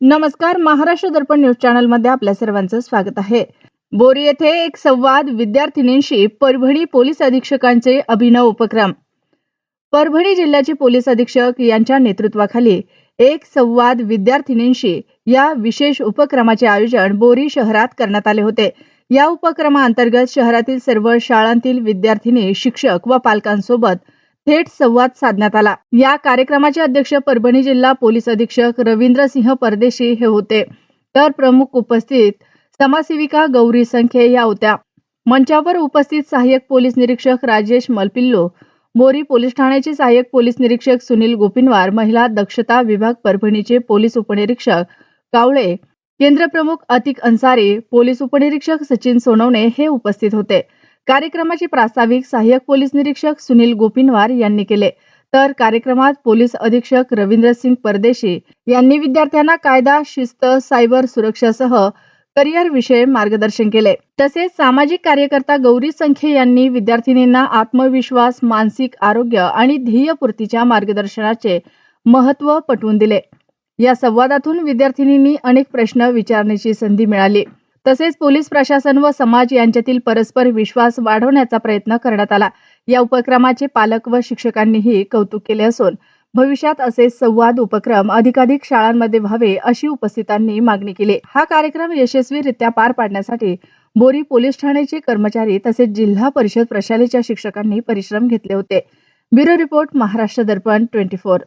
नमस्कार महाराष्ट्र दर्पण न्यूज चॅनलमध्ये आपल्या सर्वांचं स्वागत आहे. बोरी येथे एक संवाद विद्यार्थिनींशी परभणी पोलीस अधीक्षकांचे अभिनव उपक्रम. परभणी जिल्ह्याचे पोलीस अधीक्षक यांच्या नेतृत्वाखाली एक संवाद विद्यार्थिनींशी या विशेष उपक्रमाचे आयोजन बोरी शहरात करण्यात आले होते. या उपक्रमाअंतर्गत शहरातील सर्व शाळांतील विद्यार्थिनी शिक्षक व पालकांसोबत थेट संवाद साधण्यात आला. या कार्यक्रमाचे अध्यक्ष परभणी जिल्हा पोलीस अधीक्षक रवींद्रसिंह परदेशी हे होते. तर प्रमुख उपस्थित समाजसेविका गौरी संखे या होत्या. मंचावर उपस्थित सहाय्यक पोलीस निरीक्षक राजेश मलपिल्लो बोरी पोलीस ठाण्याचे सहाय्यक पोलीस निरीक्षक सुनील गोपिनवार महिला दक्षता विभाग परभणीचे पोलीस उपनिरीक्षक कावळे केंद्र प्रमुख अतिक अन्सारी पोलीस उपनिरीक्षक सचिन सोनवणे हे उपस्थित होते. कार्यक्रमाचे प्रास्ताविक सहाय्यक पोलीस निरीक्षक सुनील गोपिनवार यांनी केले. तर कार्यक्रमात पोलीस अधीक्षक रवींद्रसिंग परदेशी यांनी विद्यार्थ्यांना कायदा शिस्त सायबर सुरक्षासह करिअर विषय मार्गदर्शन केले. तसेच सामाजिक कार्यकर्ता गौरी संखे यांनी विद्यार्थिनींना आत्मविश्वास मानसिक आरोग्य आणि ध्येयपूर्तीच्या मार्गदर्शनाचे महत्त्व पटवून दिले. या संवादातून विद्यार्थिनींनी अनेक प्रश्न विचारण्याची संधी मिळाली. तसेच पोलीस प्रशासन व समाज यांच्यातील परस्पर विश्वास वाढवण्याचा प्रयत्न करण्यात आला. या उपक्रमाचे पालक व शिक्षकांनीही कौतुक केले असून भविष्यात असे संवाद उपक्रम अधिकाधिक शाळांमध्ये व्हावे अशी उपस्थितांनी मागणी केली. हा कार्यक्रम यशस्वीरित्या पार पाडण्यासाठी बोरी पोलीस ठाण्याचे कर्मचारी तसेच जिल्हा परिषद प्रशालेच्या शिक्षकांनी परिश्रम घेतले होते. Bureau report Maharashtra Darpan twenty four.